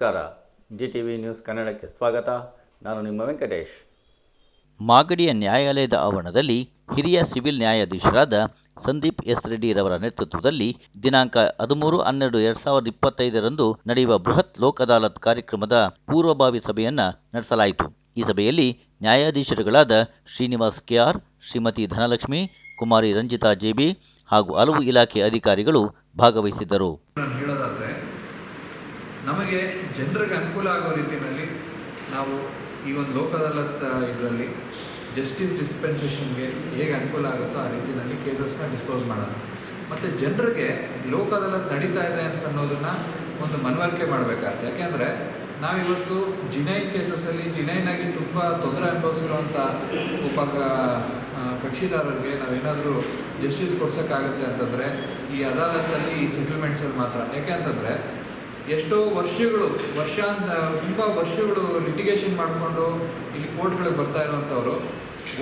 ನಮಸ್ಕಾರ. G T V news ಕನ್ನಡಕ್ಕೆ ಸ್ವಾಗತ. ನಾನು ನಿಮ್ಮ ವೆಂಕಟೇಶ್. ಮಾಗಡಿಯ ನ್ಯಾಯಾಲಯದ ಆವರಣದಲ್ಲಿ ಹಿರಿಯ ಸಿವಿಲ್ ನ್ಯಾಯಾಧೀಶರಾದ ಸಂದೀಪ್ ಎಸ್ ರೆಡ್ಡಿರವರ ನೇತೃತ್ವದಲ್ಲಿ ದಿನಾಂಕ ಹದಿಮೂರು ಹನ್ನೆರಡು ಎರಡ್ ಸಾವಿರದ ಇಪ್ಪತ್ತೈದರಂದು ನಡೆಯುವ ಬೃಹತ್ ಲೋಕ್ ಅದಾಲತ್ ಕಾರ್ಯಕ್ರಮದ ಪೂರ್ವಭಾವಿ ಸಭೆಯನ್ನು ನಡೆಸಲಾಯಿತು. ಈ ಸಭೆಯಲ್ಲಿ ನ್ಯಾಯಾಧೀಶರುಗಳಾದ ಶ್ರೀನಿವಾಸ್ ಕೆಆರ್ ಶ್ರೀಮತಿ ಧನಲಕ್ಷ್ಮಿ ಕುಮಾರಿ ರಂಜಿತಾ ಜೆಬಿ ಹಾಗೂ ಹಲವು ಇಲಾಖೆ ಅಧಿಕಾರಿಗಳು ಭಾಗವಹಿಸಿದ್ದರು. ಹೇಳೋದಾದರೆ ನಮಗೆ ಜನರಿಗೆ ಅನುಕೂಲ ಆಗೋ ರೀತಿಯಲ್ಲಿ ನಾವು ಈ ಒಂದು ಲೋಕ ಇದರಲ್ಲಿ ಜಸ್ಟಿಸ್ ಡಿಸ್ಪೆನ್ಸೇಷನ್ಗೆ ಹೇಗೆ ಅನುಕೂಲ ಆಗುತ್ತೋ ಆ ರೀತಿಯಲ್ಲಿ ಕೇಸಸ್ನ ಡಿಸ್ಪೋಸ್ ಮಾಡೋಣ. ಮತ್ತು ಜನರಿಗೆ ಲೋಕ ಅದಾಲತ್ ನಡೀತಾ ಇದೆ ಅಂತ ಅನ್ನೋದನ್ನು ಒಂದು ಮನವರಿಕೆ ಮಾಡಬೇಕಾಗುತ್ತೆ. ಯಾಕೆಂದರೆ ನಾವಿವತ್ತು ಜಿನೈನ್ ಕೇಸಸ್ಸಲ್ಲಿ ಜಿನೈನಾಗಿ ತುಂಬ ತೊಂದರೆ ಅನುಭವಿಸಿರುವಂಥ ಉಪ ಕಕ್ಷಿದಾರರಿಗೆ ನಾವೇನಾದರೂ ಜಸ್ಟಿಸ್ ಕೊಡ್ಸೋಕ್ಕಾಗುತ್ತೆ ಅಂತಂದರೆ ಈ ಅದಾಲತ್ತಲ್ಲಿ ಈ ಸೆಟಲ್ಮೆಂಟ್ಸಲ್ಲಿ ಮಾತ್ರ. ಯಾಕೆ ಅಂತಂದರೆ ಎಷ್ಟೋ ವರ್ಷಗಳು ವರ್ಷಾಂತ ತುಂಬ ವರ್ಷಗಳು ಲಿಟಿಗೇಷನ್ ಮಾಡಿಕೊಂಡು ಇಲ್ಲಿ ಕೋರ್ಟ್ಗಳಿಗೆ ಬರ್ತಾ ಇರುವಂಥವ್ರು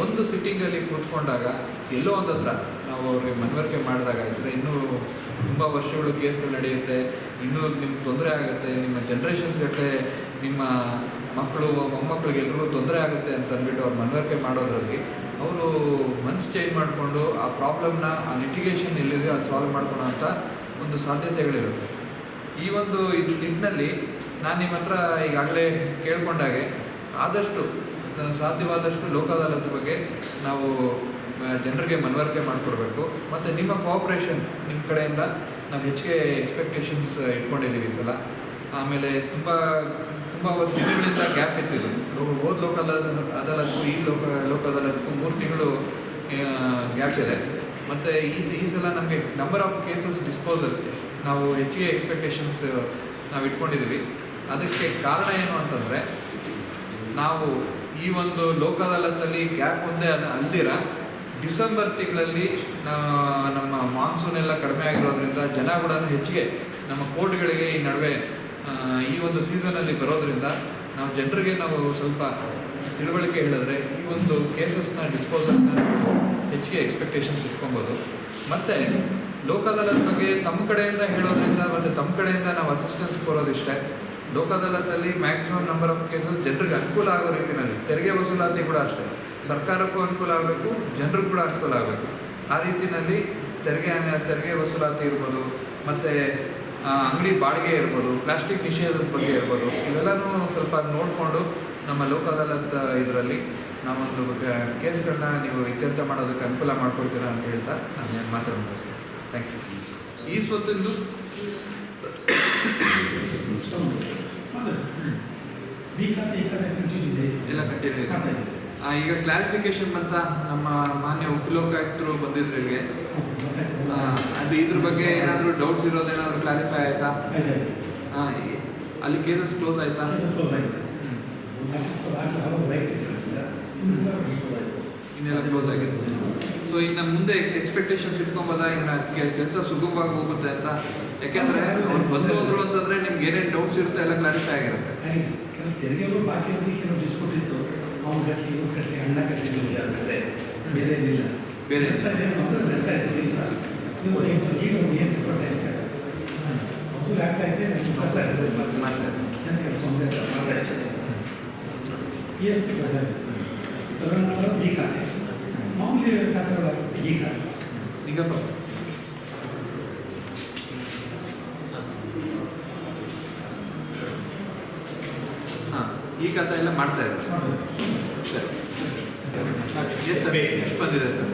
ಒಂದು ಸಿಟ್ಟಿಂಗಲ್ಲಿ ಕೂತ್ಕೊಂಡಾಗ ಎಲ್ಲೋ ಒಂದು ಹತ್ರ ನಾವು ಅವ್ರಿಗೆ ಮನವರಿಕೆ ಮಾಡಿದಾಗ ಇದ್ರೆ ಇನ್ನೂ ತುಂಬ ವರ್ಷಗಳು ಕೇಸ್ಗಳು ನಡೆಯುತ್ತೆ, ಇನ್ನೂ ನಿಮ್ಗೆ ತೊಂದರೆ ಆಗುತ್ತೆ, ನಿಮ್ಮ ಜನ್ರೇಷನ್ಸ್ ಗಟ್ಟಲೆ ನಿಮ್ಮ ಮಕ್ಕಳು, ಮೊಮ್ಮಕ್ಕಳಿಗೆ ಎಲ್ರಿಗೂ ತೊಂದರೆ ಆಗುತ್ತೆ ಅಂತ ಅಂದ್ಬಿಟ್ಟು ಅವ್ರು ಮನವರಿಕೆ ಮಾಡೋದ್ರಲ್ಲಿ, ಅವರು ಮನ್ಸು ಚೇಂಜ್ ಮಾಡಿಕೊಂಡು ಆ ಪ್ರಾಬ್ಲಮ್ನ ಆ ಲಿಟಿಗೇಷನ್ ಎಲ್ಲಿದೆ ಅದು ಸಾಲ್ವ್ ಮಾಡ್ಕೊಳೋ ಅಂತ ಒಂದು ಸಾಧ್ಯತೆಗಳಿರುತ್ತೆ. ಈ ಒಂದು ಇದು ನಿಟ್ಟಿನಲ್ಲಿ ನಾನು ನಿಮ್ಮ ಹತ್ರ ಈಗಾಗಲೇ ಕೇಳ್ಕೊಂಡಾಗೆ ಆದಷ್ಟು ಸಾಧ್ಯವಾದಷ್ಟು ಲೋಕ ಅದಾಲತ್ ಬಗ್ಗೆ ನಾವು ಜನರಿಗೆ ಮನವರಿಕೆ ಮಾಡಿಕೊಡ್ಬೇಕು. ಮತ್ತು ನಿಮ್ಮ ಕೋಆಪ್ರೇಷನ್ ನಿಮ್ಮ ಕಡೆಯಿಂದ ನಾವು ಹೆಚ್ಚಿಗೆ ಎಕ್ಸ್ಪೆಕ್ಟೇಷನ್ಸ್ ಇಟ್ಕೊಂಡಿದ್ದೀವಿ ಸಲ. ಆಮೇಲೆ ತುಂಬ ತುಂಬ ಒಂದು ತಿಂಗಳಿಂದ ಗ್ಯಾಪ್ ಇತ್ತು ಹೋದ ಲೋಕ ಅದಾಲತ್ ಅದಾಲತ್ಗೂ ಈ ಲೋಕ ಲೋಕ ಮೂರು ತಿಂಗಳು ಗ್ಯಾಪ್ ಇದೆ. ಮತ್ತು ಈ ಈ ಸಲ ನಮಗೆ ನಂಬರ್ ಆಫ್ ಕೇಸಸ್ ಡಿಸ್ಪೋಸಲ್ ನಾವು ಹೆಚ್ಚಿಗೆ ಎಕ್ಸ್ಪೆಕ್ಟೇಷನ್ಸ್ ನಾವು ಇಟ್ಕೊಂಡಿದ್ದೀವಿ ಅದಕ್ಕೆ ಕಾರಣ ಏನು ಅಂತಂದರೆ, ನಾವು ಈ ಒಂದು ಲೋಕ ಅದಾಲತ್ತಲ್ಲಿ ಗ್ಯಾಪ್ ಒಂದೇ ಅಲ್ದಿರ, ಡಿಸೆಂಬರ್ ತಿಂಗಳಲ್ಲಿ ನಮ್ಮ ಮಾನ್ಸೂನ್ ಎಲ್ಲ ಕಡಿಮೆ ಆಗಿರೋದ್ರಿಂದ ಜನ ಕೂಡ ಹೆಚ್ಚಿಗೆ ನಮ್ಮ ಕೋರ್ಟ್ಗಳಿಗೆ ಈ ನಡುವೆ ಈ ಒಂದು ಸೀಸನಲ್ಲಿ ಬರೋದ್ರಿಂದ ನಾವು ಜನರಿಗೆ ನಾವು ಸ್ವಲ್ಪ ತಿಳುವಳಿಕೆ ಹೇಳಿದ್ರೆ ಈ ಒಂದು ಕೇಸಸ್ನ ಡಿಸ್ಪೋಸಲ್ನ ಹೆಚ್ಚಿಗೆ ಎಕ್ಸ್ಪೆಕ್ಟೇಷನ್ಸ್ ಇಟ್ಕೊಬೋದು. ಮತ್ತು ಲೋಕ ಅದಾಲತ್ ಬಗ್ಗೆ ತಮ್ಮ ಕಡೆಯಿಂದ ಹೇಳೋದ್ರಿಂದ ಮತ್ತು ತಮ್ಮ ಕಡೆಯಿಂದ ನಾವು ಅಸಿಸ್ಟೆನ್ಸ್ ಕೊಡೋದಿಷ್ಟೇ ಲೋಕದಲ್ಲದಲ್ಲಿ ಮ್ಯಾಕ್ಸಿಮಮ್ ನಂಬರ್ ಆಫ್ ಕೇಸಸ್ ಜನರಿಗೆ ಅನುಕೂಲ ಆಗೋ ರೀತಿಯಲ್ಲಿ ತೆರಿಗೆ ವಸೂಲಾತಿ ಕೂಡ ಅಷ್ಟೇ. ಸರ್ಕಾರಕ್ಕೂ ಅನುಕೂಲ ಆಗಬೇಕು, ಜನರಿಗೂ ಕೂಡ ಅನುಕೂಲ ಆಗಬೇಕು. ಆ ರೀತಿಯಲ್ಲಿ ತೆರಿಗೆ ತೆರಿಗೆ ವಸೂಲಾತಿ ಇರ್ಬೋದು, ಮತ್ತು ಅಂಗಡಿ ಬಾಡಿಗೆ ಇರ್ಬೋದು, ಪ್ಲಾಸ್ಟಿಕ್ ನಿಷೇಧದ ಬಗ್ಗೆ ಇರ್ಬೋದು, ಇವೆಲ್ಲನೂ ಸ್ವಲ್ಪ ನೋಡಿಕೊಂಡು ನಮ್ಮ ಲೋಕ ಅದಾಲತ್ ಇದರಲ್ಲಿ ನಾವೊಂದು ಕೇಸ್ಗಳನ್ನ ನೀವು ಇತ್ಯರ್ಥ ಮಾಡೋದಕ್ಕೆ ಅನುಕೂಲ ಮಾಡ್ಕೊಳ್ತೀರಾ ಅಂತ ಹೇಳ್ತಾ, ನಾನು ಮುಗಿಸ್ತೀನಿ. ಥ್ಯಾಂಕ್ ಯು ಈ ಸ್ವತ್ತಿಂದು ಎಲ್ಲ ಕಂಟಿನ್ಯೂ ಈಗ ಕ್ಲಾರಿಫಿಕೇಶನ್ ಅಂತ ನಮ್ಮ ಮಾನ್ಯ ಉಪಲೋಕಾಯುಕ್ತರು ಬಂದಿದ್ರು ಇಲ್ಲಿಗೆ ಅದು ಇದ್ರ ಬಗ್ಗೆ ಏನಾದರೂ ಡೌಟ್ಸ್ ಇರೋದೇನಾದರೂ ಕ್ಲಾರಿಫೈ ಆಯ್ತಾ? ಹಾಂ ಅಲ್ಲಿ ಕೇಸಸ್ ಕ್ಲೋಸ್ ಆಯ್ತಾ? ಇನ್ನೆಲ್ಲ ಕ್ಲೋಸ್ ಆಗಿದೆ ಸೊ ಇನ್ನು ಮುಂದೆ ಎಕ್ಸ್ಪೆಕ್ಟೇಷನ್ಸ್ ಇಟ್ಕೊಂಬೋದ? ಇನ್ನು ಕೆಲಸ ಸುಗಮವಾಗಿ ಹೋಗುತ್ತೆ ಅಂತ. ಯಾಕೆಂದ್ರೆ ಅವ್ರು ಬಂದು ಹೋದ್ರು ಅಂತಂದ್ರೆ ನಿಮ್ಗೆ ಏನೇನು ಡೌಟ್ಸ್ ಇರುತ್ತೆ ಎಲ್ಲ ಕ್ಲಾರಿಫೈ ಆಗಿರುತ್ತೆ. ಕೆಲವು ತೆರಿಗೆಗಳು ಬಾಕಿ ಕೆಲವು ಡಿಸ್ಕೌಂಟ್ ಇತ್ತು ಅವ್ನು ಕಟ್ಟಿ ಇವ್ರು ಕಟ್ಟಿ ಅಣ್ಣ ಕಟ್ಟಲಿ ಅಷ್ಟೇ ಬೇರೆ ಏನಿಲ್ಲ. ಬೇರೆ ನಡ್ತಾ ಇದೆ ದಿವಸ ನೀವು ಈಗ ಒಂದು ಎಂಟು ಕೊಟ್ಟೆ ಕಟ್ಟ ಮೊದಲು ಆಗ್ತಾ ಇದೆ ನನಗೆ ಬರ್ತಾ ಇದೆ ಮಾಡ್ತಾ ಇದೆ. ಜನಕ್ಕೆ ತೊಂದರೆ ಇಲ್ಲ, ಮಾಡ್ತಾ ಇದ್ದೀನಿ ಏನು ಬರ್ತಾ ಇದೆ ಮಾಮೂಲಿ ಖಾತೆಗಳ ಈ ಖಾತೆ ಹಾಂ ಈ ಕಥ ಎಲ್ಲ ಮಾಡ್ತಾ ಇದ್ದಾರೆ. ಸರಿ. ಎಷ್ಟು ಸರ್? ಎಷ್ಟು ಬಂದಿದೆ ಸರ್?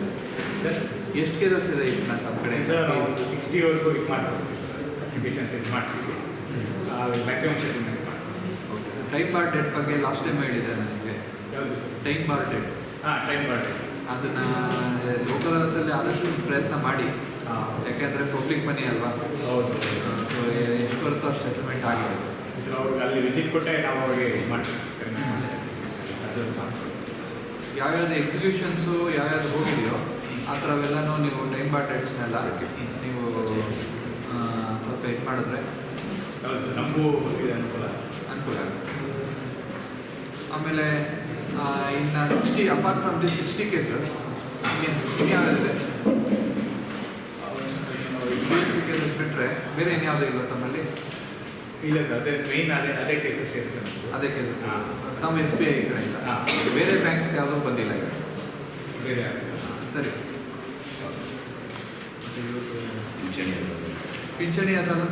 ಸರ್ ಎಷ್ಟು ಕೇಸಸ್ ಇದೆ ಈಗ ನಮ್ಮ ಕಡೆ? ಸರ್ ನಾವು ಸಿಕ್ಸ್ಟಿವರೆಗೂ ಇದು ಮಾಡ್ತೀವಿ. ಅಪ್ಲಿಕೇಶನ್ ಇದು ಮಾಡ್ತೀವಿ. Maximum settlement okay time bar date ಬಗ್ಗೆ ಲಾಸ್ಟ್ ಟೈಮ್ ಹೇಳಿದೆ ನನಗೆ ಯಾವುದು ಸರ್? ಟೈಮ್ ಬಾರ್ ಡೇಟ್ ಹಾಂ ಟೈಮ್ ಬರ್ತದೆ ಅದನ್ನ ಲೋಕಲದಲ್ಲಿ ಆದಷ್ಟು ಪ್ರಯತ್ನ ಮಾಡಿ. ಯಾಕೆಂದ್ರೆ ಪಬ್ಲಿಕ್ ಮನಿ ಅಲ್ವಾ? ಹೌದು. ಎಷ್ಟು ಬರುತ್ತೋ ಅಷ್ಟು ಸೆಟಲ್ಮೆಂಟ್ ಆಗಿದೆ. ಸರ್ ಅವ್ರಿಗೆ ಅಲ್ಲಿ ವಿಸಿಟ್ ಕೊಟ್ಟೆ ನಾವು ಅವ್ರಿಗೆ ಯಾವ್ಯಾವ್ದು ಎಕ್ಸಿಕ್ಯೂಷನ್ಸು ಯಾವ್ಯಾವ್ದು ಹೋಗಿದೆಯೋ ಆ ಥರವೆಲ್ಲನೂ ನೀವು ಟೈಮ್ ಬಾರ್ ಡೇಟ್ಸ್ನೆಲ್ಲ ನೀವು ಸ್ವಲ್ಪ ಇದು ಮಾಡಿದ್ರೆ ಹೌದು ನಮಗೂ ಇದೆ ಅನುಕೂಲ ಅನುಕೂಲ ಆಗುತ್ತೆ. ಆಮೇಲೆ ಆ, ಇನ್ನು sixty apartment from the sixty cases ಇನ್ಯಾವುದಿದೆ cases ಬಿಟ್ಟರೆ ಬೇರೆ ಇನ್ಯಾವುದೂ ಇಲ್ಲ ತಮ್ಮಲ್ಲಿ? ಇಲ್ಲ ಸರ್ ಅದೇ ಮೇನ್ ಅದೇ ಅದೇ ಕೇಸಸ್ ಇರುತ್ತೆ ಅದೇ ಕೇಸಸ್ ಹಾ. ತಮ್ಮ ಎಸ್ ಬಿ ಐ ಕಡೆಯಿಂದ ಹಾ. ಬೇರೆ ಬ್ಯಾಂಕ್ಸ್ ಯಾವುದೂ ಬಂದಿಲ್ಲ ಈಗ. ಬೇರೆ? ಸರಿ. ಪಿಂಚಣಿ ಅಥವಾ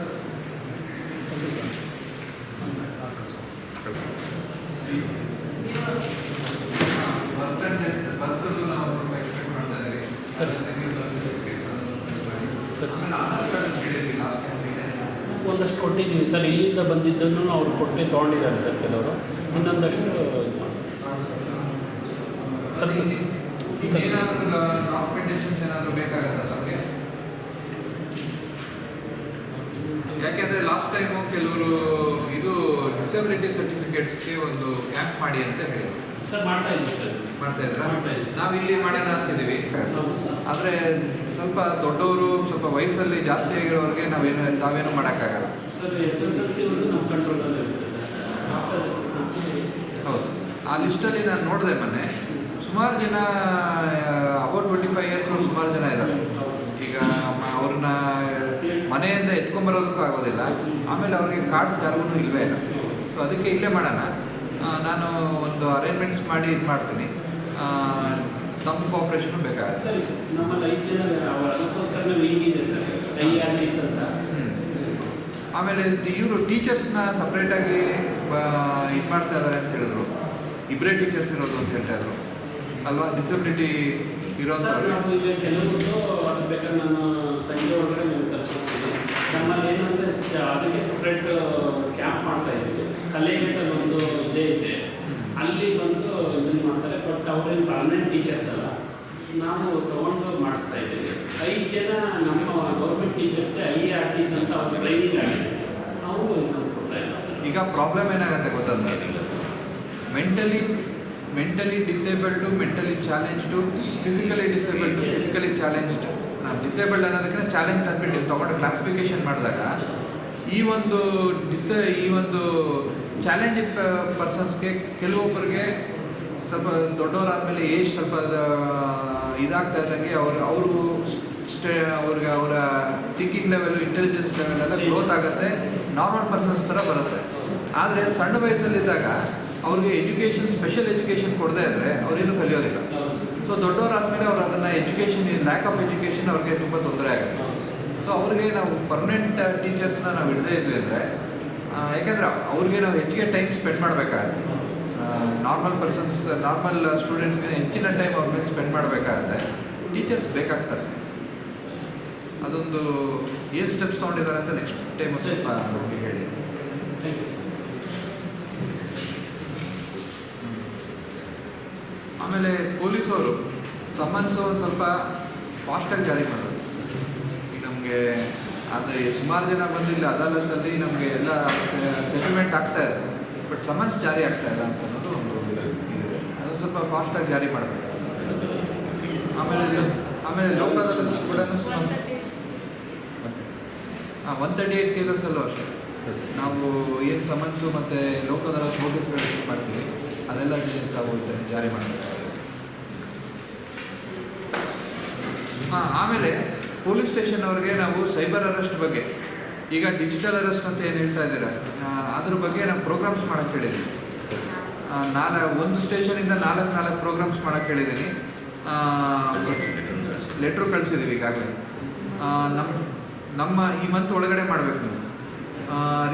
ಬರ್ತದ್ದು ನಾವು ಸ್ವಲ್ಪ ಎಕ್ಸ್ಪೆಕ್ಟ್ ಮಾಡ್ತಾ ಇದ್ದೀವಿ ಆಮೇಲೆ ಆಧಾರ್ ಕಾರ್ಡ್ ಕೇಳಿದ್ವಿ ಲಾಸ್ಟ್ ಟೈಮ್ ಒಂದಷ್ಟು ಕೊಟ್ಟಿದ್ದೀವಿ ಸರ್. ಇಲ್ಲಿಂದ ಬಂದಿದ್ದನ್ನು ಅವರು ಕೊಟ್ಟು ತೊಗೊಂಡಿದ್ದಾರೆ ಸರ್ ಕೆಲವರು. ಇನ್ನೊಂದಷ್ಟು ಯಾಕೆಂದ್ರೆ ಲಾಸ್ಟ್ ಟೈಮು ಕೆಲವರು ಇದು ಡಿಸಬಿಲಿಟಿ ಸರ್ಟಿಫಿಕೇಟ್ಸ್ಗೆ ಒಂದು ಕ್ಯಾಂಪ್ ಮಾಡಿ ಅಂತ ಹೇಳಿದ್ರು. ಸರ್ ಮಾಡ್ತಾ ಇದ್ದೀವಿ ಸರ್. ಮಾಡ್ತಾ ಇದ್ರ? ನಾವು ಇಲ್ಲಿ ಮಾಡೋಣ ಅಂತಿದ್ದೀವಿ. ಆದರೆ ಸ್ವಲ್ಪ ದೊಡ್ಡವರು ಸ್ವಲ್ಪ ವಯಸ್ಸಲ್ಲಿ ಜಾಸ್ತಿ ಆಗಿರೋರಿಗೆ ನಾವೇನು ತಾವೇನು ಮಾಡೋಕ್ಕಾಗಲ್ಲ. ಹೌದು. ಆ ಲಿಸ್ಟಲ್ಲಿ ನಾನು ನೋಡಿದೆ ಮೊನ್ನೆ. ಸುಮಾರು ಜನ ಅಬೌಟ್ ಟ್ವೆಂಟಿ ಫೈವ್ ಇಯರ್ಸ್ ಸುಮಾರು ಜನ ಇದ್ದಾರೆ. ಈಗ ಅವ್ರನ್ನ ಮನೆಯಿಂದ ಎತ್ಕೊಂಬರೋದಕ್ಕೂ ಆಗೋದಿಲ್ಲ. ಆಮೇಲೆ ಅವ್ರಿಗೆ ಕಾರ್ಡ್ಸ್ ಯಾರಿಗೂ ಇಲ್ಲವೇ ಇಲ್ಲ. ಸೊ ಅದಕ್ಕೆ ಇಲ್ಲೇ ಮಾಡೋಣ. ನಾನು ಒಂದು ಅರೇಂಜ್ಮೆಂಟ್ಸ್ ಮಾಡಿ ಇದು ಮಾಡ್ತೀನಿ ತಮ್ಮ ಕಾಪರೇಷನ್ ಬೇಕಾಗುತ್ತೆ. ಸರಿ ಸರ್ ನಮ್ಮಲ್ಲಿ ಐದು ಜನ ಅದಕ್ಕೋಸ್ಕರ ಇದೆ ಸರ್ ಐ ಆರ್ ಟಿಸ್ ಅಂತ. ಆಮೇಲೆ ಇವರು ಟೀಚರ್ಸ್ನ ಸಪ್ರೇಟಾಗಿ ಇದು ಮಾಡ್ತಾ ಇದ್ದಾರೆ ಅಂತ ಹೇಳಿದ್ರು. ಇಬ್ಬರೇ ಟೀಚರ್ಸ್ ಇರೋದು ಅಂತ ಹೇಳ್ತಾ ಇದ್ರು. ಅಲ್ವಾ? ಡಿಸಬಿಲಿಟಿ ಸರ್ ನಾವು ಈಗ ಕೆಲವೊಂದು ಅದು ಬೇಕಾದ್ರೆ ನಾನು ಸಂಜೆ ಒಳಗಡೆ ನೀವು ತಲುಪಿಸ್ತೀನಿ ನಮ್ಮಲ್ಲಿ ಏನಂದರೆ ಅದಕ್ಕೆ ಸಪ್ರೇಟ್ ಕ್ಯಾಂಪ್ ಮಾಡ್ತಾ ಇದ್ದೀವಿ. ಕಲೆಗಟ್ಟಲ್ಲಿ ಒಂದು ಇದೇ ಇದೆ ಅಲ್ಲಿ ಬಂದು ಇದನ್ನು ಮಾಡ್ತಾರೆ ಬಟ್ ಅವ್ರೇನು ಪರ್ಮನೆಂಟ್ ಟೀಚರ್ಸ್ ಅಲ್ಲ. ನಾವು ತೊಗೊಂಡು ಮಾಡಿಸ್ತಾ ಇದ್ದೀವಿ. ಐದು ಜನ ನಮ್ಮ ಗೌರ್ಮೆಂಟ್ ಟೀಚರ್ಸೇ ಐ ಆರ್ ಟಿಸ್ ಅಂತ ಅವ್ರಿಗೆ ಟ್ರೈನಿಂಗ್ ಆಗಿದೆ. ಅವರು ಈಗ ಪ್ರಾಬ್ಲಮ್ ಏನಾಗುತ್ತೆ ಗೊತ್ತಾ sir? Mentally mentally disabled mentally challenged physically disabled physically challenged ನಾವು ಡಿಸೇಬಲ್ಡ್ ಅನ್ನೋದಕ್ಕಿಂತ ಚಾಲೆಂಜ್ ಅಂದ್ಬಿಟ್ಟು ನೀವು ತೊಗೊಂಡು ಕ್ಲಾಸಿಫಿಕೇಶನ್ ಮಾಡಿದಾಗ ಈ ಒಂದು ಡಿಸ ಈ ಒಂದು ಚಾಲೆಂಜಿಂಗ್ ಪರ್ಸನ್ಸ್ಗೆ ಕೆಲವೊಬ್ಬರಿಗೆ ಸ್ವಲ್ಪ ದೊಡ್ಡವರಾದ್ಮೇಲೆ ಏಜ್ ಸ್ವಲ್ಪ ಇದಾಗ್ತಾ ಇದ್ದಂಗೆ ಅವ್ರು, ಅವರು ಸ್ಟೇ, ಅವ್ರಿಗೆ ಅವರ ಥಿಂಕಿಂಗ್ ಲೆವೆಲ್ ಇಂಟೆಲಿಜೆನ್ಸ್ ಲೆವೆಲ್ ಎಲ್ಲ ಗ್ರೋತ್ ಆಗುತ್ತೆ. ನಾರ್ಮಲ್ ಪರ್ಸನ್ಸ್ ಥರ ಬರುತ್ತೆ. ಆದರೆ ಸಣ್ಣ ವಯಸ್ಸಲ್ಲಿದ್ದಾಗ ಅವ್ರಿಗೆ ಎಜುಕೇಷನ್ ಸ್ಪೆಷಲ್ ಎಜುಕೇಷನ್ ಕೊಡದೇ ಇದ್ದರೆ ಅವರೇನು ಕಲಿಯೋದಿಲ್ಲ. ಸೊ ದೊಡ್ಡವರಾದ್ಮೇಲೆ ಅವ್ರು ಅದನ್ನು ಎಜುಕೇಷನ್ ಲ್ಯಾಕ್ ಆಫ್ ಎಜುಕೇಷನ್ ಅವ್ರಿಗೆ ತುಂಬ ತೊಂದರೆ ಆಗುತ್ತೆ. ಸೊ ಅವ್ರಿಗೆ ನಾವು ಪರ್ಮನೆಂಟ್ ಟೀಚರ್ಸ್ನ ನಾವು ಇಡದೇ ಇದ್ವಿ ಅಂದರೆ ಯಾಕೆಂದರೆ ಅವ್ರಿಗೆ ನಾವು ಹೆಚ್ಚಿಗೆ ಟೈಮ್ ಸ್ಪೆಂಡ್ ಮಾಡಬೇಕಾಗುತ್ತೆ. ನಾರ್ಮಲ್ ಪರ್ಸನ್ಸ್ ನಾರ್ಮಲ್ ಸ್ಟೂಡೆಂಟ್ಸ್ಗೆ ಹೆಚ್ಚಿನ ಟೈಮ್ ಅವ್ರ ಮೇಲೆ ಸ್ಪೆಂಡ್ ಮಾಡಬೇಕಾಗುತ್ತೆ. ಟೀಚರ್ಸ್ ಬೇಕಾಗ್ತಾರೆ. ಅದೊಂದು ಏನು ಸ್ಟೆಪ್ಸ್ ತೊಗೊಂಡಿದ್ದಾರೆ ಅಂತ ನೆಕ್ಸ್ಟ್ ಟೈಮ್ ಸ್ವಲ್ಪ ನಮಗೆ ಹೇಳಿ. ಥ್ಯಾಂಕ್ ಯು ಸರ್ ಆಮೇಲೆ ಪೊಲೀಸವರು ಸಮನ್ಸ್ ಒಂದು ಸ್ವಲ್ಪ ಫಾಸ್ಟಾಗಿ ಜಾರಿ ಮಾಡೋದು. ಈಗ ನಮಗೆ ಆದರೆ ಸುಮಾರು ಜನ ಬಂದಿಲ್ಲ ಅದಾಲತ್ತಲ್ಲಿ ನಮಗೆ ಎಲ್ಲ ಸೆಟಲ್ಮೆಂಟ್ ಆಗ್ತಾ ಇದೆ. ಬಟ್ ಸಮನ್ಸ್ ಜಾರಿ ಆಗ್ತಾ ಇಲ್ಲ ಅಂತ ಅನ್ನೋದು ಒಂದು. ಅದು ಸ್ವಲ್ಪ ಫಾಸ್ಟಾಗಿ ಜಾರಿ ಮಾಡಬೇಕು. ಆಮೇಲೆ ಆಮೇಲೆ ಲೋಕದಲ್ಲಿ ಕೂಡ ಹಾಂ ಒನ್ ತರ್ಟಿ ಏಯ್ಟ್ ಕೇಸಸ್ಸಲ್ಲೂ ಅಷ್ಟೇ. ನಾವು ಏನು ಸಮನ್ಸು ಮತ್ತು ಲೋಕದ ನೋಟಿಸ್ಗಳು ಮಾಡ್ತೀವಿ, ಅದೆಲ್ಲ ತಾವು ಜಾರಿ ಮಾಡಬೇಕು ಹಾಂ ಆಮೇಲೆ ಪೊಲೀಸ್ ಸ್ಟೇಷನ್ ಅವ್ರಿಗೆ ನಾವು ಸೈಬರ್ ಅರೆಸ್ಟ್ ಬಗ್ಗೆ ಈಗ ಡಿಜಿಟಲ್ ಅರೆಸ್ಟ್ ಅಂತ ಏನು ಹೇಳ್ತಾ ಇದ್ದೀರಾ? ಅದ್ರ ಬಗ್ಗೆ ನಾವು ಪ್ರೋಗ್ರಾಮ್ಸ್ ಮಾಡೋಕ್ಕೆ ಹೇಳಿದ್ದೀನಿ. ನಾಲ್ಕು, ಒಂದು ಸ್ಟೇಷನಿಂದ ನಾಲ್ಕು ನಾಲ್ಕು ಪ್ರೋಗ್ರಾಮ್ಸ್ ಮಾಡೋಕ್ಕೆ ಹೇಳಿದ್ದೀನಿ. ಲೆಟ್ರು ಕಳಿಸಿದ್ದೀವಿ ಈಗಾಗಲೇ. ನಮ್ಮ ನಮ್ಮ ಈ ಮಂತ್ ಒಳಗಡೆ ಮಾಡಬೇಕು ನೀವು.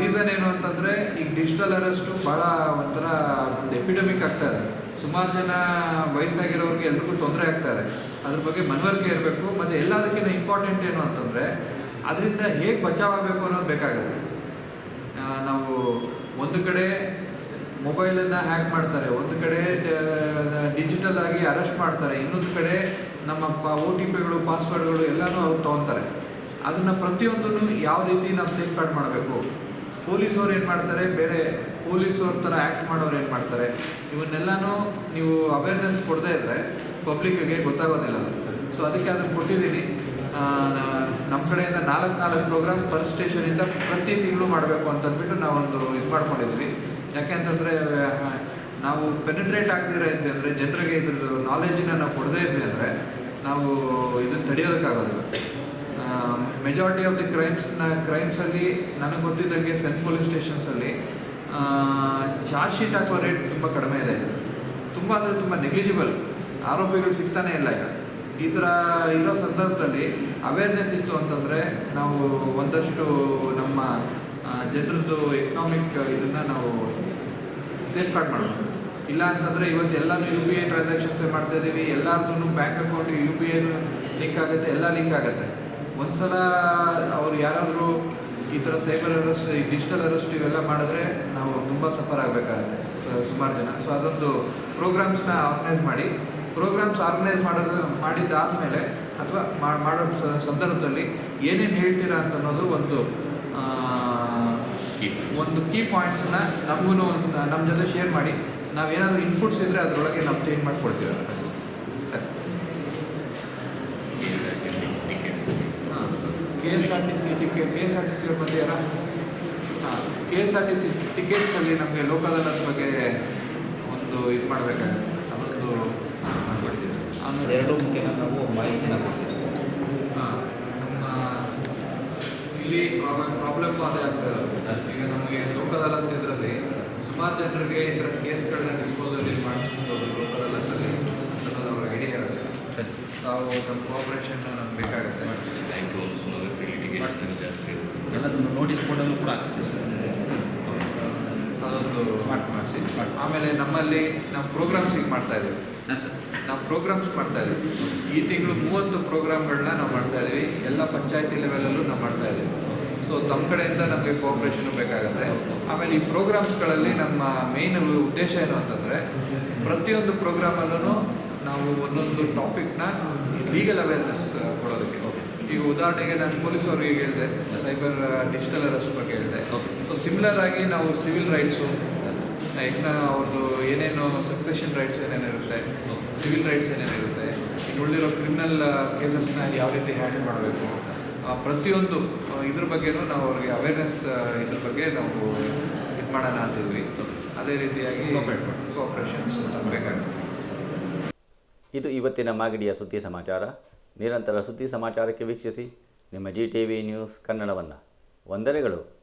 ರೀಸನ್ ಏನು ಅಂತಂದರೆ, ಈಗ ಡಿಜಿಟಲ್ ಅರೆಸ್ಟು ಭಾಳ ಒಂಥರ ಒಂದು ಎಪಿಡೆಮಿಕ್ ಆಗ್ತಾ ಇದೆ. ಸುಮಾರು ಜನ ವಯಸ್ಸಾಗಿರೋರಿಗೆ ಎಲ್ರಿಗೂ ತೊಂದರೆ ಆಗ್ತಾ ಇದೆ. ಅದ್ರ ಬಗ್ಗೆ ಮನವರಿಕೆ ಇರಬೇಕು ಮತ್ತು ಎಲ್ಲದಕ್ಕಿಂತ ಇಂಪಾರ್ಟೆಂಟ್ ಏನು ಅಂತಂದರೆ ಅದರಿಂದ ಹೇಗೆ ಬಚಾವಾಗಬೇಕು ಅನ್ನೋದು ಬೇಕಾಗುತ್ತೆ. ನಾವು ಒಂದು ಕಡೆ ಮೊಬೈಲನ್ನು ಹ್ಯಾಕ್ ಮಾಡ್ತಾರೆ, ಒಂದು ಕಡೆ ಡಿಜಿಟಲ್ ಆಗಿ ಅರೆಸ್ಟ್ ಮಾಡ್ತಾರೆ, ಇನ್ನೊಂದು ಕಡೆ ನಮ್ಮ ಒ ಟಿ ಪಿಗಳು ಪಾಸ್ವರ್ಡ್ಗಳು ಎಲ್ಲನೂ ಅವ್ರು ತೊಗೊತಾರೆ. ಅದನ್ನು ಪ್ರತಿಯೊಂದನ್ನು ಯಾವ ರೀತಿ ನಾವು ಸೇಫ್ ಗಾರ್ಡ್ ಮಾಡಬೇಕು? ಪೊಲೀಸವ್ರು ಏನು ಮಾಡ್ತಾರೆ? ಬೇರೆ ಪೊಲೀಸವ್ರ ಥರ ಆ್ಯಕ್ಟ್ ಮಾಡೋರು ಏನು ಮಾಡ್ತಾರೆ? ಇವನ್ನೆಲ್ಲನೂ ನೀವು ಅವೇರ್ನೆಸ್ ಕೊಡದೇ ಇದ್ದರೆ ಪಬ್ಲಿಕ್ಗೆ ಗೊತ್ತಾಗೋದಿಲ್ಲ. ಸೊ ಅದಕ್ಕೆ ಅದನ್ನು ಕೊಟ್ಟಿದ್ದೀನಿ. ನಮ್ಮ ಕಡೆಯಿಂದ ನಾಲ್ಕು ನಾಲ್ಕು ಪ್ರೋಗ್ರಾಮ್ ಪರ್ ಸ್ಟೇಷನಿಂದ ಪ್ರತಿ ತಿಂಗಳು ಮಾಡಬೇಕು ಅಂತ ಅಂದ್ಬಿಟ್ಟು ನಾವೊಂದು ಇದು ಮಾಡ್ಕೊಂಡಿದ್ವಿ. ಯಾಕೆ ಅಂತಂದರೆ ನಾವು ಪೆನಿಟ್ರೇಟ್ ಆಗದಿರೋ ಇದ್ವಿ ಅಂದರೆ, ಜನರಿಗೆ ಇದ್ರ ನಾಲೆಜ್ನ ನಾವು ಕೊಡದೇ ಇದ್ವಿ ಅಂದರೆ, ನಾವು ಇದನ್ನು ತಡೆಯೋದಕ್ಕಾಗೋದಿಲ್ಲ. ಮೆಜಾರಿಟಿ ಆಫ್ ದಿ ಕ್ರೈಮ್ಸ್ನ ಕ್ರೈಮ್ಸಲ್ಲಿ ನನಗೆ ಗೊತ್ತಿದ್ದಂಗೆ ಸೆಂಟ್ ಪೊಲೀಸ್ ಸ್ಟೇಷನ್ಸಲ್ಲಿ ಚಾರ್ಜ್ ಶೀಟ್ ಹಾಕೋ ರೇಟ್ ತುಂಬ ಕಡಿಮೆ ಇದೆ. ತುಂಬ ಅಂದರೆ ತುಂಬ ನೆಗ್ಲಿಜಿಬಲ್ ಆರೋಪಿಗಳು ಸಿಗ್ತಾನೆ ಇಲ್ಲ ಈಗ. ಈ ಥರ ಇರೋ ಸಂದರ್ಭದಲ್ಲಿ ಅವೇರ್ನೆಸ್ ಇತ್ತು ಅಂತಂದರೆ ನಾವು ಒಂದಷ್ಟು ನಮ್ಮ ಜನರದ್ದು ಎಕನಾಮಿಕ್ ಇದನ್ನು ನಾವು ಸೇಫ್ ಗಾರ್ಡ್ ಮಾಡಬೇಕು ಇಲ್ಲ ಅಂತಂದರೆ ಇವತ್ತು ಎಲ್ಲನೂ ಯು ಪಿ ಐ ಟ್ರಾನ್ಸಾಕ್ಷನ್ಸೇ ಮಾಡ್ತಾ ಇದ್ದೀವಿ ಎಲ್ಲರದ್ದು ಬ್ಯಾಂಕ್ ಅಕೌಂಟ್ ಯು ಪಿ ಐನು ಲಿಂಕ್ ಆಗುತ್ತೆ, ಎಲ್ಲ ಲಿಂಕ್ ಆಗುತ್ತೆ. ಒಂದು ಸಲ ಅವ್ರು ಯಾರಾದರೂ ಈ ಥರ ಸೈಬರ್ ಅರೆಸ್ಟ್ ಈ ಡಿಜಿಟಲ್ ಅರೆಸ್ಟ್ ಇವೆಲ್ಲ ಮಾಡಿದ್ರೆ ನಾವು ತುಂಬ ಸಫರ್ ಆಗಬೇಕಾಗುತ್ತೆ, ಸುಮಾರು ಜನ. ಸೊ ಅದೊಂದು ಪ್ರೋಗ್ರಾಮ್ಸ್ನ ಆರ್ಗನೈಸ್ ಮಾಡಿ ಪ್ರೋಗ್ರಾಮ್ಸ್ ಆರ್ಗನೈಸ್ ಮಾಡೋದು ಮಾಡಿದ್ದಾದಮೇಲೆ ಅಥವಾ ಮಾಡೋ ಸಂದರ್ಭದಲ್ಲಿ ಏನೇನು ಹೇಳ್ತೀರಾ ಅಂತ ಅನ್ನೋದು ಒಂದು ಒಂದು ಕೀ ಪಾಯಿಂಟ್ಸನ್ನ ನಮಗೂ ಒಂದು ನಮ್ಮ ಜೊತೆ ಶೇರ್ ಮಾಡಿ. ನಾವೇನಾದರೂ ಇನ್ಪುಟ್ಸ್ ಇದ್ದರೆ ಅದರೊಳಗೆ ನಾವು ಚೇಂಜ್ ಮಾಡಿಕೊಡ್ತೀವಿ. ಸರಿ. K S R T C ticket K S R T C ಅವ್ರ ಮಧ್ಯೆ ಯಾರ? ಹಾಂ. K S R T C ಟಿಕೆಟ್ಸಲ್ಲಿ ನಮಗೆ ಲೋಕಲ್ ಬಗ್ಗೆ ಒಂದು ಇದು ಮಾಡಬೇಕಾಗುತ್ತೆ. ಆಮೇಲೆ ಎರಡು ಮುಖ್ಯನ ನಾವು ಮಾಹಿತಿನ ಕೊಡ್ತೀವಿ ಹಾಂ ನಮ್ಮ ಇಲ್ಲಿ ಪ್ರಾಬ್ಲಮ್ ಪ್ರಾಬ್ಲಮ್ ಅದೇ ಆಗ್ತಾ ಇರೋದು. ಈಗ ನಮಗೆ ಲೋಕ ಅದಾಲತ್ ಇದರಲ್ಲಿ ಸುಮಾರು ಜನರಿಗೆ ಈ ಥರ ಕೇಸ್ಗಳನ್ನ ಡಿಸ್ಪೋಸಲ್ಲಿ ಮಾಡಿಸ್ಬೋದು ಲೋಕಲ್ ಅದಾಲತ್ತಲ್ಲಿ ಅನ್ನೋದು ಅವ್ರಿಗೆ ಐಡಿಯಾ ಇರೋದಿಲ್ಲ ತಾವು ನಮ್ಮ ಕೋಆಪ್ರೇಷನ್ ನಮ್ಗೆ ಬೇಕಾಗುತ್ತೆ. ಎಲ್ಲದನ್ನು ನೋಟಿಸ್ ಬೋರ್ಡಲ್ಲೂ ಕೂಡ ಹಾಕ್ಸ್ತೀವಿ ಸರ್. ಅದೊಂದು ಮಾಡಿಸಿ ಆಮೇಲೆ ನಮ್ಮಲ್ಲಿ ನಾವು ಪ್ರೋಗ್ರಾಮ್ಸ್ ಈಗ ಮಾಡ್ತಾ ಇದ್ದೀವಿ. ನಾವು ಪ್ರೋಗ್ರಾಮ್ಸ್ ಮಾಡ್ತಾ ಇದ್ದೀವಿ. ಈ ತಿಂಗಳು ಮೂವತ್ತು ಪ್ರೋಗ್ರಾಮ್ಗಳನ್ನ ನಾವು ಮಾಡ್ತಾ ಇದ್ದೀವಿ. ಎಲ್ಲ ಪಂಚಾಯತಿ ಲೆವೆಲಲ್ಲೂ ನಾವು ಮಾಡ್ತಾ ಇದ್ದೀವಿ. ಸೊ ತಮ್ಮ ಕಡೆಯಿಂದ ನಮಗೆ ಕೋಆಪ್ರೇಷನು ಬೇಕಾಗುತ್ತೆ. ಆಮೇಲೆ ಈ ಪ್ರೋಗ್ರಾಮ್ಸ್ಗಳಲ್ಲಿ ನಮ್ಮ ಮೇಯ್ನ್ ಉದ್ದೇಶ ಏನು ಅಂತಂದರೆ, ಪ್ರತಿಯೊಂದು ಪ್ರೋಗ್ರಾಮಲ್ಲೂ ನಾವು ಒಂದೊಂದು ಟಾಪಿಕ್ನ ಲೀಗಲ್ ಅವೇರ್ನೆಸ್ ಕೊಡೋದಕ್ಕೆ. ಈಗ ಉದಾಹರಣೆಗೆ ನಾನು ಪೊಲೀಸ್ ಅವ್ರಿಗೆ ಹೇಳಿದೆ ಸೈಬರ್ ಡಿಜಿಟಲ್ ಅರೆಸ್ಟ್ ಬಗ್ಗೆ ಹೇಳಿದೆ. ಸೊ ಸಿಮಿಲರ್ ಆಗಿ ನಾವು ಸಿವಿಲ್ ರೈಟ್ಸು ಇನ್ನು ಅವ್ರದ್ದು ಏನೇನು ಸಕ್ಸೆಷನ್ ರೈಟ್ಸ್ ಏನೇನಿರುತ್ತೆ ಸಿವಿಲ್ ರೈಟ್ಸ್ ಏನೇನಿರುತ್ತೆ ಇನ್ನು ಉಳಿದಿರೋ ಕ್ರಿಮಿನಲ್ ಕೇಸಸ್ನ ಯಾವ ರೀತಿ ಹ್ಯಾಂಡಲ್ ಮಾಡಬೇಕು? ಪ್ರತಿಯೊಂದು ಇದ್ರ ಬಗ್ಗೆನೂ ನಾವು ಅವ್ರಿಗೆ ಅವೇರ್ನೆಸ್ ಇದ್ರ ಬಗ್ಗೆ ನಾವು ಇದು ಮಾಡೋಣ ಅಂತಿದ್ವಿ. ಅದೇ ರೀತಿಯಾಗಿ. ಕೋಆಪ್ರೇಷನ್ಸ್ ಬೇಕಾಗುತ್ತೆ. ಇದು ಇವತ್ತಿನ ಮಾಗಡಿಯ ಸುದ್ದಿ ಸಮಾಚಾರ. ನಿರಂತರ ಸುದ್ದಿ ಸಮಾಚಾರಕ್ಕೆ ವೀಕ್ಷಿಸಿ ನಿಮ್ಮ ಜಿ ಟಿ ವಿ ನ್ಯೂಸ್ ಕನ್ನಡವನ್ನು. ವಂದನೆಗಳು.